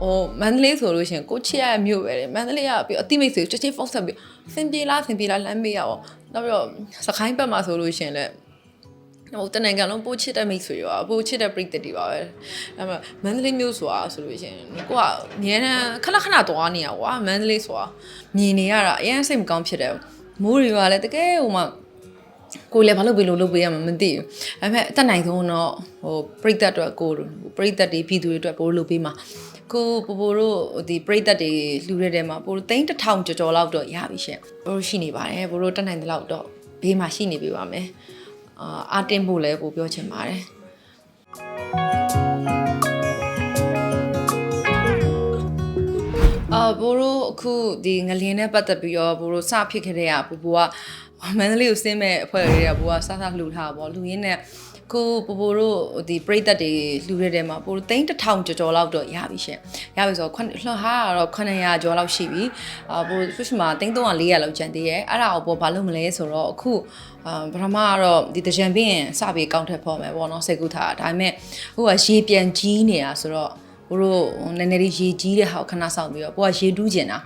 ဟိုမန္တလေးဆိုလို့ရှိရင်ကိုချစ်ရတဲ့မြို့ပဲလေမန္တလေးကပြီးအတိမိတ်ဆိုချက်ချင်းဖုန်းဆက်ပြီးစင်ပြေလားစင်ပြေလားလမ်းမေးရအောင်နောက်ပြီးတော့စခိုင်းဘက်မှာဆိုလို့ရှိရင်လည်းဟိုတနင်္ဂနွေလုံးပို့ချစ်တဲ့မိတ်ဆွေရောပို့ချစ်တဲ့ပြိတ္တတွေပါပဲအဲ့မှာမန္တလေးမြို့ဆိုတာဆိုလို့ရှိရင်ကိုကအများနဲ့ခဏခဏသွားနေရကွာမန္တလေးဆိုတာမြင်နေရတာအရင်စိတ်မကောင်းဖြစ်တယ်မိုးတွေကလည်းတကယ်ဟိုမှာကိုလည်းဘာလို့ဘယ်လိုလုပ်ပေးရမှာမသိဘူး။ဒါပေမဲ့အတက်နိုင်ဆုံးတော့ဟိုပရိသတ်အတွက်ကိုပရိသတ်တွေပြည်သူတွေအတွက်ပို့လုပ်ပေးမှာ။ ကိုပိုပိုတို့ဒီပရိသတ်တွေလှူရတဲ့မှာပိုသိန်းတစ်ထောင်ကျော်ကျော်လောက်တော့ရပြီရှင်။ပိုရှိနေပါတယ်။ပိုတို့တက်နိုင်တဲ့လောက်တော့ဘေးမှာရှိနေပြီပါမယ်။အာအာတင်ဖို့လည်းပိုပြောချင်ပါတယ်။အာဘိုးတို့အခုဒီငလျင်နဲ့ပတ်သက်ပြီးတော့ဘိုးတို့စဖြစ်ခဲ့တဲ့ကဘိုးဘိုးကမန္တလေးကိုဆင်းမဲ့အဖွဲ့တွေကဘိုးကစစလှူထားတာပေါ့လူရင်းနဲ့ ကိုပိုပိုတို့ဒီပြိသက်တွေလှူရတဲ့မှာပိုသိန်းတစ်ထောင်ကျော်ကျော်လောက်တော့ရပြီရှင်ရပြီဆိုတော့ခွလှဟာကတော့900ကျော်လောက်ရှိပြီအာပို fish မှာသိန်း300 400လောက်ကျန်သေးရဲ့အဲ့ဒါကိုပေါ်ဘာလို့မလဲဆိုတော့အခုအာပထမကတော့ဒီတကြံပြင်းစပြီးကောက်ထက်ဖော်မယ်ပေါ့နော်စိတ်ကူးထားတာဒါပေမဲ့ဟိုကရေပြန်ကြီးနေတာဆိုတော့ဘို့တို့နည်းနည်းလေးရေကြီးတဲ့ဟာကိုခဏဆောင်ပြီးတော့ကိုကရေတူးကျင်တာ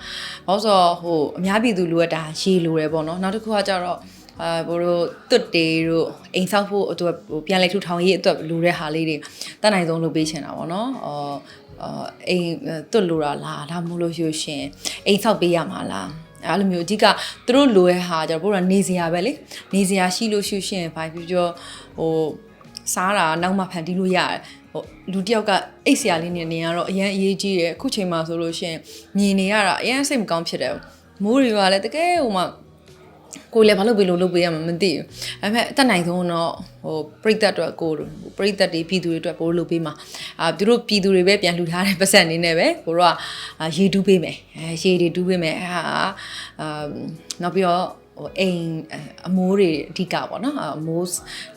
ဘာလို့ဆိုတော့ဟိုအများပြည်သူလိုရတာရေလိုတယ်ပေါ့နော်နောက်တစ်ခုကကြတော့ အာဘို့တို့တွတ်တေတို့အိမ်ဆောက်ဖို့အတွက်ဟိုပြန်လဲထူထောင်ရေးအတွက်လိုတဲ့ဟာလေးတွေတတ်နိုင်ဆုံးလုပ်ပေးချင်တာပေါ့နော်အော်အာအိမ်တွတ်လိုတာလားဒါမှမဟုတ်လို့ရှိရှင်အိမ်ဆောက်ပေးရမှာလားအဲ့လိုမျိုးအဓိကသူတို့လိုတဲ့ဟာကြတော့ဘို့ကနေစရာပဲလေနေစရာရှိလို့ရှိရှင်ဘာဖြစ်ပြောဟိုစားတာနောက်မှဖန်တီးလို့ရတယ်ဟိုလူတစ်ယောက်ကအိတ်ဆရာလေးနေနေရတော့အရန်အရေးကြီးတယ်အခုချိန်မှာဆိုလို့ရှိရင်မြင်နေရတာအရန်စိတ်မကောင်းဖြစ်တယ်မိုးတွေကလည်းတကယ်ဟိုမှာ ကိုယ်လည်းဘာလို့ဘယ်လိုလုပ်ပေးရမှာမသိဘူး။ဒါပေမဲ့အတက်နိုင်ဆုံးတော့ဟိုပရိသတ်အတွက်ကိုယ်ပရိသတ်တွေပြည်သူတွေအတွက်ပို့လုပ်ပေးမှာ။အာသူတို့ပြည်သူတွေပဲပြန်လှူထားတဲ့ပတ်စံအနေနဲ့ပဲကိုတို့ကအာရေတူးပေးမယ်။အဲရေတွေတူးပေးမယ်။အာအာနောက်ပြီးတော့ဟိုအိမ်အမိုးတွေအဓိကပေါ့နော်အမိုး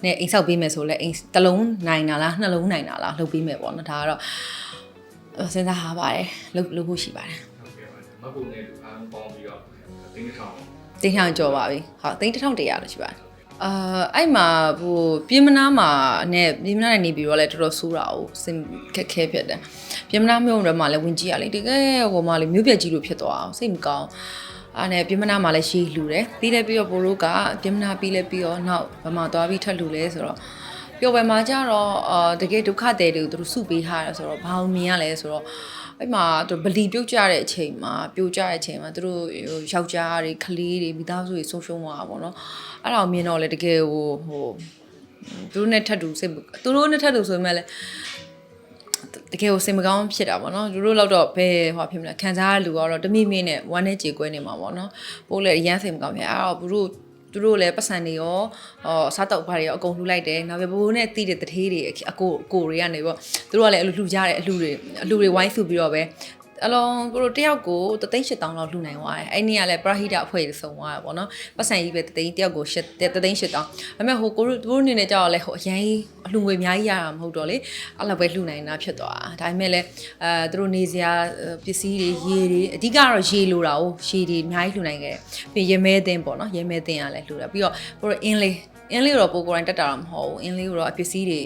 နဲ့အိမ်ဆောက်ပေးမယ်ဆိုလဲအိမ်တစ်လုံးနိုင်တာလားနှလုံးနိုင်တာလားလုပ်ပေးမယ်ပေါ့နော်ဒါကတော့စဉ်းစားထားပါတယ်လုပ်လုပ်ဖို့ရှိပါတယ်ဟုတ်ကဲ့ပါမဟုတ်နဲ့လူအားလုံးပေါင်းပြီးတော့တင်းတစ်ထောင် တင်းထောင်ကြော်ပါပြီဟုတ်တင်းတစ်ထောင်တရာလို့ရှိပါတယ်အာအဲ့မှာဟိုပြင်းမနာမှာနဲ့ပြင်းမနာနဲ့နေပြီးတော့လဲတော်တော်ဆိုးတာကိုစင်ခက်ခဲဖြစ်တယ်ပြင်းမနာမြို့ထဲမှာလဲဝင်ကြည့်ရလေတကယ်ဟိုမှာလေမြို့ပြက်ကြီးလို့ဖြစ်သွားအောင်စိတ်မကောင်းအားနဲ့ပြင်းမနာမှာလည်းရှေးလှူတယ်ပြီးလဲပြီးတော့ဘိုးတို့ကပြင်းမနာပြီးလဲပြီးတော့နောက်ဗမာသွားပြီးထက်လှူလဲဆိုတော့ ပျော်ပွဲမှာကြတော့အာတကယ်ဒုက္ခတဲ့တွေကိုသူတို့စုပေးထားတယ်ဆိုတော့ဘာလို့မြင်ရလဲဆိုတော့အဲ့မှာသူဗလီပြုတ်ကြတဲ့အချိန်မှာပြိုကျတဲ့အချိန်မှာသူတို့ဟိုယောက်ျားတွေကလေးတွေမိသားစုတွေဆုံးရှုံးသွားတာပေါ့နော်အဲ့ဒါကိုမြင်တော့လေတကယ်ဟိုဟိုသူတို့နဲ့ထပ်တူစိတ်သူတို့နဲ့ထပ်တူဆိုပေမဲ့လည်းတကယ်ကိုစိတ်မကောင်းဖြစ်တာပေါ့နော်သူတို့လောက်တော့ဘယ်ဟောဖြစ်မလဲခံစားရလူကတော့တမိမိနဲ့ဝမ်းနဲ့ကြေကွဲနေမှာပေါ့နော်ပို့လေအရန်စိတ်မကောင်းဖြစ်အဲ့တော့သူတို့ သူတို့လည်းပတ်စံတွေရောဟောစားတော့ဘာတွေရောအကုန်လှူလိုက်တယ်နောက်ပြဘိုးနဲ့တီးတဲ့တထေးတွေအကိုအကိုတွေကနေပေါ့သူတို့ကလည်းအလူလှူကြတယ်အလူတွေအလူတွေဝိုင်းစုပြီးတော့ပဲ အလုံးကိုတို့တယောက်ကိုတသိန်း8000လောက်လှူနိုင်သွားတယ်အဲ့နေ့ကလည်းပရဟိတအဖွဲ့တွေစုံသွားတယ်ပေါ့နော်ပတ်စံကြီးပဲတသိန်းတယောက်ကို8တသိန်း8000ဒါပေမဲ့ဟိုကိုတို့တို့အနေနဲ့ကြောက်လဲဟိုအရင်အလှငွေအများကြီးရတာမဟုတ်တော့လေအဲ့လောက်ပဲလှူနိုင်တာဖြစ်သွားတာဒါပေမဲ့လည်းအဲသူတို့နေစရာပစ္စည်းတွေရေတွေအဓိကတော့ရေလိုတာ哦ရေတွေအများကြီးလှူနိုင်ခဲ့တယ်ပြီးရမဲသင်းပေါ့နော်ရမဲသင်းကလည်းလှူတာပြီးတော့ကိုတို့အင်းလေး အင်းလေးတော့ပိုကိုယ်တိုင်တက်တာတော့မဟုတ်ဘူးအင်းလေးကတော့ပစ္စည်းတွေ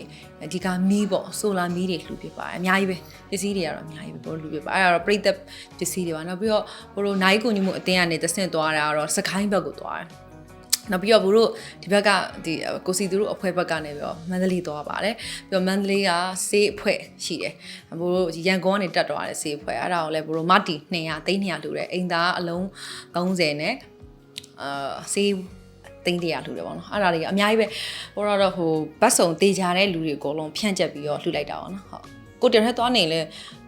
အဓိကမီးပေါ့ဆိုလာမီးတွေလှူပြပါတယ်အများကြီးပဲပစ္စည်းတွေကတော့အများကြီးပဲပိုလှူပြပါအဲ့ဒါတော့ပြိသက်ပစ္စည်းတွေပါနောက်ပြီးတော့ဘို့တို့နိုင်ကူညီမှုအတင်းကနေတဆင့်သွားတာကတော့စကိုင်းဘက်ကိုသွားတယ်နောက်ပြီးတော့ဘို့တို့ဒီဘက်ကဒီကိုစီသူတို့အဖွဲ့ဘက်ကနေပြီးတော့မန္တလေးသွားပါတယ်ပြီးတော့မန္တလေးကစေးအဖွဲ့ရှိတယ်ဘို့တို့ရန်ကုန်ကနေတက်သွားတယ်စေးအဖွဲ့အဲ့ဒါကိုလည်းဘို့တို့မတီ200 300လှူတယ်အိမ်သားအလုံး30နဲ့အာစေး သိန်းတရာလှူတယ်ပေါ့နော်အဲ့ဒါတွေကအများကြီးပဲဟိုတော့ဟိုဘတ်စုံတေချာတဲ့လူတွေအကုန်လုံးဖြန့်ကျက်ပြီးတော့လှူလိုက်တာပေါ့နော်ဟုတ်ကိုတရထဲသွားနေလဲ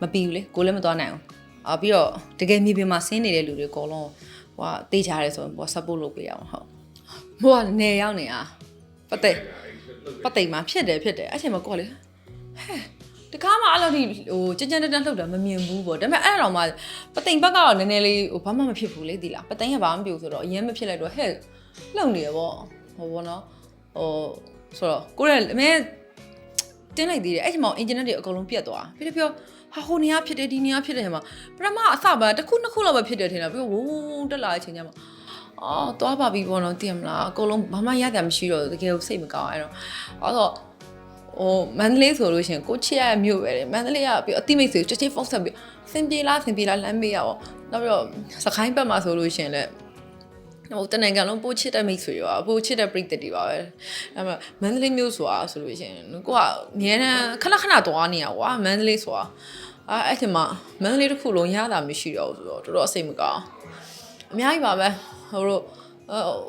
မပြီးဘူးလေကိုလည်းမသွားနိုင်ဘူးအာပြီးတော့တကယ်မြေပြင်မှာဆင်းနေတဲ့လူတွေအကုန်လုံးဟိုတေချာတယ်ဆိုရင်ပေါ့ support လုပ်ပေးရအောင်ဟုတ်ဟိုကနေရောက်နေတာပတ်သက်ပတ်သိမ်မှာဖြစ်တယ်ဖြစ်တယ်အဲ့ချိန်မှာကိုကလေဟဲ့တကားမှအဲ့လိုဒီဟိုကြင်ကြင်တန်းလှုပ်တာမမြင်ဘူးပေါ့ဒါပေမဲ့အဲ့တော့မှပသိမ်ဘက်ကတော့နည်းနည်းလေးဟိုဘာမှမဖြစ်ဘူးလေဒီလားပသိမ်ကဘာမှမပြူဆိုတော့အရင်မဖြစ်လိုက်တော့ဟဲ့ လှုပ်နေရပေါ့ဟိုဘောနော်ဟိုဆိုတော့ကိုရဲအမေတင်းလိုက်သေးတယ်အဲ့ချိန်မှာအင်ဂျင်နက်တွေအကုန်လုံးပြတ်သွားပြီးတော့ပြောဟာဟိုနေရာဖြစ်တယ်ဒီနေရာဖြစ်တယ်ဟဲ့မှာပထမအစပါတစ်ခုနှစ်ခုလောက်ပဲဖြစ်တယ်ထင်တာပြီးတော့ဝုန်းဝုန်းတက်လာတဲ့အချိန်ကျမှအော်သွားပါပြီပေါ့နော်သိရမလားအကုန်လုံးဘာမှရတာမရှိတော့တကယ်ကိုစိတ်မကောင်းအဲ့တော့အဲ့တော့ဟဟိုမန္တလေးဆိုလို့ရှရင်ကိုချစ်ရတဲ့မြို့ပဲလေမန္တလေးကပြီးအတိမိတ်ဆွေချက်ချင်းဖုန်းဆက်ပြီးစင်ပြေလားစင်ပြေလားလမ်းမေးရပါနောက်ပြီးတော့စကိုင်းဘက်မှာဆိုလို့ရှရင်လည်း ဟိုတနင်္ဂနွေလုံးပို့ချစ်တဲ့မိတ်ဆွေရောပို့ချစ်တဲ့ပရိသတ်တွေပါပဲအဲ့မှာမန္တလေးမြို့ဆိုတာဆိုလို့ရှရင်ကိုကအများနဲ့ခဏခဏသွားနေရကွာမန္တလေးဆိုတာအဲ့အဲ့ဒီမှာမန္တလေးတစ်ခုလုံးရတာမရှိတော့ဘူးဆိုတော့တော်တော်အစိတ်မကောင်းအများကြီးပါပဲဟိုတို့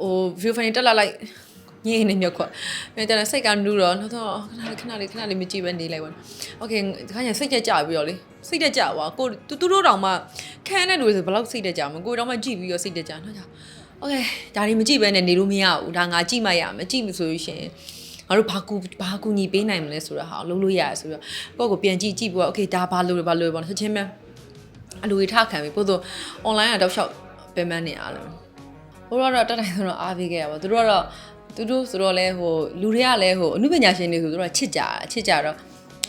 ဟို view fan တက်လာလိုက် ညင်းနေမြက်ခွက်။အဲကျတော့စိတ်ကနူးတော့နောက်တော့ခဏလေးခဏလေးခဏလေးမကြည့်ပဲနေလိုက်ပါ။ Okay ဒီခါကျစိတ်ကြက်ကြပြီးတော့လေစိတ်ကြက်ကြွားကိုသူသူတို့တောင်မှခန်းတဲ့လူတွေဆိုဘယ်လောက်စိတ်ကြက်ကြမကိုတောင်မှကြည့်ပြီးတော့စိတ်ကြက်ကြနောက်ကြ Okay ဒါတွေမကြည့်ပဲနဲ့နေလို့မရဘူးဒါငါကြည့်မှရမယ်ကြည့်လို့ဆိုလို့ရှိရင်ငါတို့ဘာကူဘာကူညီပေးနိုင်မလဲဆိုတော့ဟာလုံးလို့ရတယ်ဆိုပြီးတော့ကိုယ့်ကိုပြန်ကြည့်ကြည့်ပြီးတော့ Okay ဒါဘာလို့လဲဘာလို့လဲပေါ့ဆက်ချင်းပဲအလူတွေထခံပြီးပို့တော့ online ကတောက်လျှောက်ပင်ပန်းနေအားလုံးဘိုးတော့တက်တိုင်းဆိုတော့အားပေးခဲ့ရပါသူတို့ကတော့ သူတို့ဆိုတော့လဲဟိုလူတွေကလည်းဟိုအမှုပညာရှင်တွေဆိုသူတို့ကချစ်ကြတာချစ်ကြတော့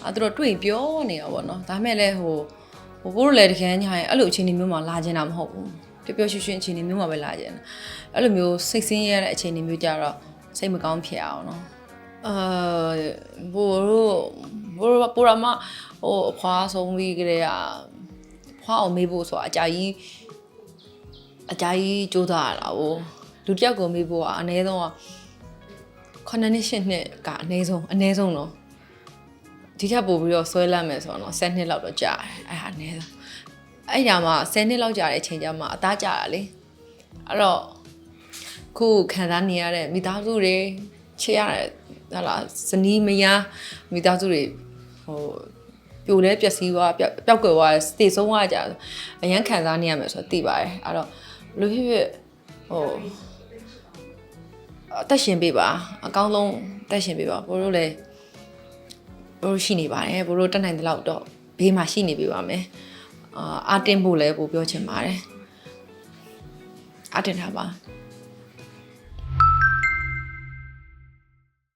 အဲသူတို့တွေ့ပြောနေရောပေါ့နော်ဒါမဲ့လဲဟိုဟိုဘိုးတို့လည်းတကယ်ညာရင်အဲ့လိုအချိန်ဒီမျိုးမှာလာကျင်တာမဟုတ်ဘူးပျော်ပျော်ရွှင်ရွှင်အချိန်ဒီမျိုးမှာပဲလာကျင်တာအဲ့လိုမျိုးစိတ်ဆင်းရဲတဲ့အချိန်ဒီမျိုးကြတော့စိတ်မကောင်းဖြစ်အောင်နော်အာဘိုးတို့ဘိုးတို့ပိုရမဟိုအဖွားဆုံးပြီးကြတဲ့อ่ะဖွားအောင်မေးဖို့ဆိုတာအကြာကြီးအကြာကြီးကြိုးစားရတာဟိုလူတစ်ယောက်ကိုမေးဖို့ကအနည်းဆုံးက 9နှစ်10နှစ်ကအနည်းဆုံးအနည်းဆုံးတော့ဒီထက်ပိုပြီးတော့ဆွဲလန့်မယ်ဆိုတော့10နှစ်လောက်တော့ကြာတယ်အဲ့ဟာအနည်းဆုံးအဲ့ညမှာ10နှစ်လောက်ကြာတဲ့အချိန်ကျမှအသားကြာတာလေအဲ့တော့ခုခံစားနေရတဲ့မိသားစုတွေချစ်ရတဲ့ဟာလာဇနီးမယားမိသားစုတွေဟိုပြိုလဲပျက်စီးသွားပျောက်ပျောက်ကွယ်သွားတည်ဆုံးသွားကြအရန်ခံစားနေရမယ်ဆိုတော့သိပါတယ်အဲ့တော့ဘလို့ဖြစ်ဖြစ်ဟို အသက်ရှင်ပေးပါအကောင်းဆုံးအသက်ရှင်ပေးပါဘို့တို့လည်းဘို့တို့ရှိနေပါတယ်ဘို့တို့တက်နိုင်တဲ့လောက်တော့ဘေးမှာရှိနေပေးပါမယ်အာအာတင်ဖို့လည်းပို့ပြောချင်ပါတယ်အာတင်ထားပါ